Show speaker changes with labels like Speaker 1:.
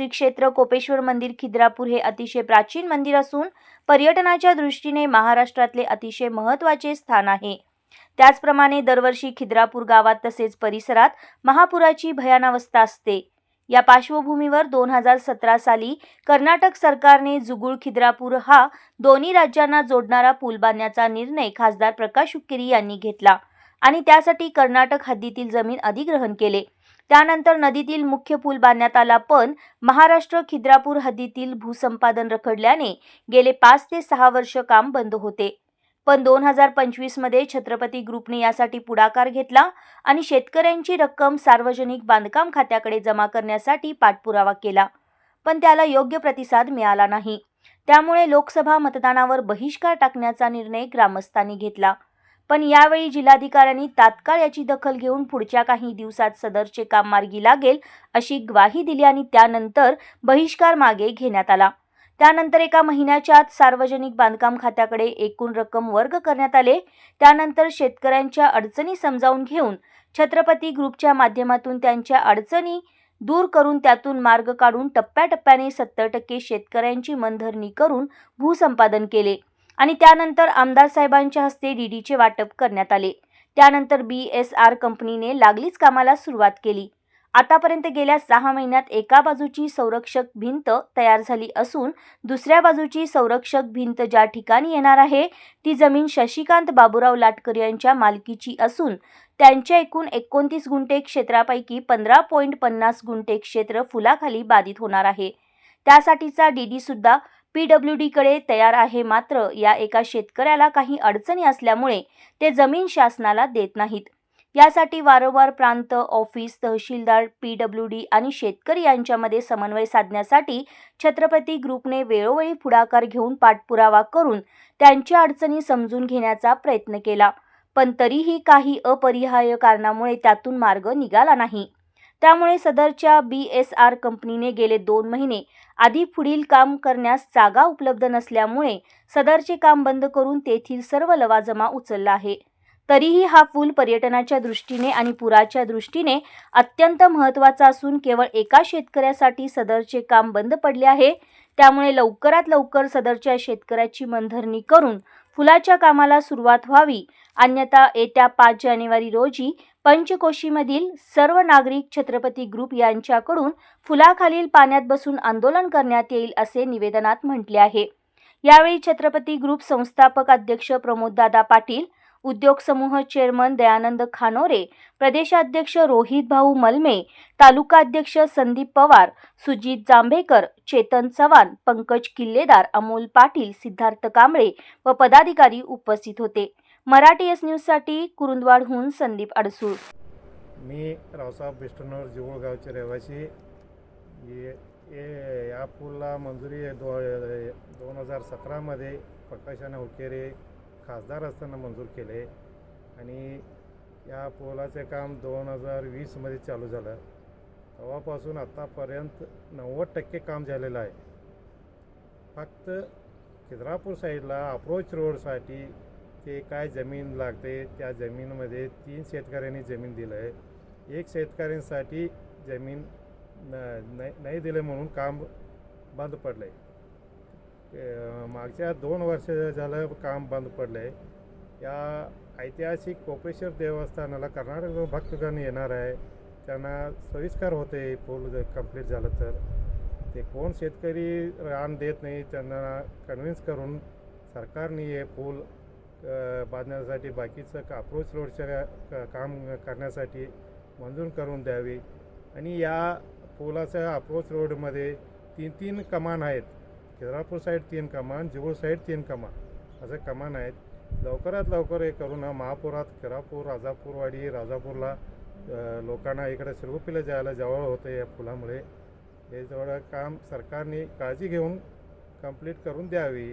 Speaker 1: श्री क्षेत्र कोपेश्वर मंदिर खिद्रापूर हे अतिशय प्राचीन मंदिर असून पर्यटनाच्या दृष्टीने महाराष्ट्रातले अतिशय महत्त्वाचे स्थान आहे. त्याचप्रमाणे दरवर्षी खिद्रापूर गावात तसेच परिसरात महापुराची भयानावस्था असते. या पार्श्वभूमीवर दोन हजार सतरा साली कर्नाटक सरकारने जुगुळ खिद्रापूर हा दोन्ही राज्यांना जोडणारा पूल बांधण्याचा निर्णय खासदार प्रकाश हुक्केरी यांनी घेतला आणि त्यासाठी कर्नाटक हद्दीतील जमीन अधिग्रहण केले. त्यानंतर नदीतील मुख्य पूल बांधण्यात आला पण महाराष्ट्र खिद्रापूर हद्दीतील भूसंपादन रखडल्याने गेले पाच ते सहा वर्ष काम बंद होते. पण दोन हजार पंचवीसमध्ये छत्रपती ग्रुपने यासाठी पुढाकार घेतला आणि शेतकऱ्यांची रक्कम सार्वजनिक बांधकाम खात्याकडे जमा करण्यासाठी पाठपुरावा केला. पण त्याला योग्य प्रतिसाद मिळाला नाही. त्यामुळे लोकसभा मतदानावर बहिष्कार टाकण्याचा निर्णय ग्रामस्थांनी घेतला. पण यावेळी जिल्हाधिकाऱ्यांनी तात्काळ याची दखल घेऊन पुढच्या काही दिवसात सदरचे काम मार्गी लागेल अशी ग्वाही दिली आणि त्यानंतर बहिष्कार मागे घेण्यात आला. त्यानंतर एका महिन्याच्या आत सार्वजनिक बांधकाम खात्याकडे एकूण रक्कम वर्ग करण्यात आले. त्यानंतर शेतकऱ्यांच्या अडचणी समजावून घेऊन छत्रपती ग्रुपच्या माध्यमातून त्यांच्या अडचणी दूर करून त्यातून मार्ग काढून टप्प्याटप्प्याने सत्तर टक्के शेतकऱ्यांची मनधरणी करून भूसंपादन केले. आणि त्यानंतर आमदार साहेबांच्या हस्ते डीडीचे वाटप करण्यात आले. त्यानंतर बी एस आर कंपनीने लागलीच कामाला सुरुवात केली. आतापर्यंत गेल्या सहा महिन्यात एका बाजूची संरक्षक भिंत तयार झाली असून दुसऱ्या बाजूची संरक्षक भिंत ज्या ठिकाणी येणार आहे ती जमीन शशिकांत बाबूराव लाटकर यांच्या मालकीची असून त्यांच्या एकूण एकोणतीस गुंठे क्षेत्रापैकी पंधरा पॉईंट पन्नास गुंठे क्षेत्र फुलाखाली बाधित होणार आहे. त्यासाठीचा डीडी सुद्धा पी डब्ल्यू डीकडे तयार आहे. मात्र या एका शेतकऱ्याला काही अडचणी असल्यामुळे ते जमीन शासनाला देत नाहीत. यासाठी वारंवार प्रांत ऑफिस तहसीलदार पी डब्ल्यू डी आणि शेतकरी यांच्यामध्ये समन्वय साधण्यासाठी छत्रपती ग्रुपने वेळोवेळी पुढाकार घेऊन पाठपुरावा करून त्यांच्या अडचणी समजून घेण्याचा प्रयत्न केला. पण तरीही काही अपरिहार्य कारणामुळे त्यातून मार्ग निघाला नाही. त्यामुळे सदरच्या बी एस आर कंपनीने गेले दोन महिने आधी पुढील काम करण्यास जागा उपलब्ध नसल्यामुळे सदरचे काम बंद करून तेथील सर्व लवाजमा उचलला आहे. तरीही हा पूल पर्यटनाच्या दृष्टीने आणि पुराच्या दृष्टीने अत्यंत महत्त्वाचा असून केवळ एका शेतकऱ्यासाठी सदरचे काम बंद पडले आहे त्यामुळे लवकरात लवकर सदरच्या शेतकऱ्याची मनधरणी करून फुलाच्या कामाला सुरुवात व्हावी. अन्यथा येत्या पाच जानेवारी रोजी पंचकोशीमधील सर्व नागरिक छत्रपती ग्रुप यांच्याकडून फुलाखालील पाण्यात बसून आंदोलन करण्यात येईल असे निवेदनात म्हटले आहे. यावेळी छत्रपती ग्रुप संस्थापक अध्यक्ष प्रमोददादा पाटील उद्योग समूह चेअरमन दयानंद खानोरे प्रदेशाध्यक्ष रोहित भाऊ मलमे तालुकाध्यक्ष संदीप पवार सुजित जांभेकर चेतन चव्हाण पंकज किल्लेदार अमोल पाटील सिद्धार्थ कांबळे व पदाधिकारी उपस्थित होते. मराठी एस न्यूजसाठी कुरुंदवाडहून संदीप अडसूळ.
Speaker 2: मी रावसाहेब बिष्टनवर जिवळगावचे रहिवासी. ये या पूलला मंजुरी दो दोन हजार सतरामध्ये प्रकाशन हुकेरे खासदार असताना मंजूर केले आणि या पोलाचे काम दोन हजार वीसमध्ये चालू झालं. तेव्हापासून आत्तापर्यंत नव्वद टक्के काम झालेलं आहे. फक्त खिद्रापूर साईडला अप्रोच रोडसाठी ते काय जमीन लागते त्या जमीनमध्ये तीन शेतकऱ्यांनी जमीन दिलं आहे एक शेतकऱ्यांसाठी जमीन न नाही नाही म्हणून काम बंद पडलं आहे मागच्या दोन वर्ष झालं काम बंद पडलं आहे या ऐतिहासिक कोपेश्वर देवस्थानाला कर्नाटक भक्तगण येणार आहे. त्यांना सविस्कार होते पूल जर कंप्लीट झालं तर. ते कोण शेतकरी रान देत नाही त्यांना कन्व्हिन्स करून सरकारने हे पूल बांधण्यासाठी बाकीचं अप्रोच रोडच्या क- काम करण्यासाठी मंजूर करून द्यावी. आणि या पुलाच्या अप्रोच रोडमध्ये तीन तीन कमान आहेत. खिद्रापूर साईड तीन कमान जिगूळ साईड तीन कमान. असे कमान आहेत. लवकरात लवकर हे करून ना महापुरात खिरापूर राजापूरवाडी राजापूरला लोकांना इकडे सिरगुपीला जायला जवळ होतं या पुलामुळे. हे जवळ काम सरकारने काळजी घेऊन कंप्लीट करून द्यावी.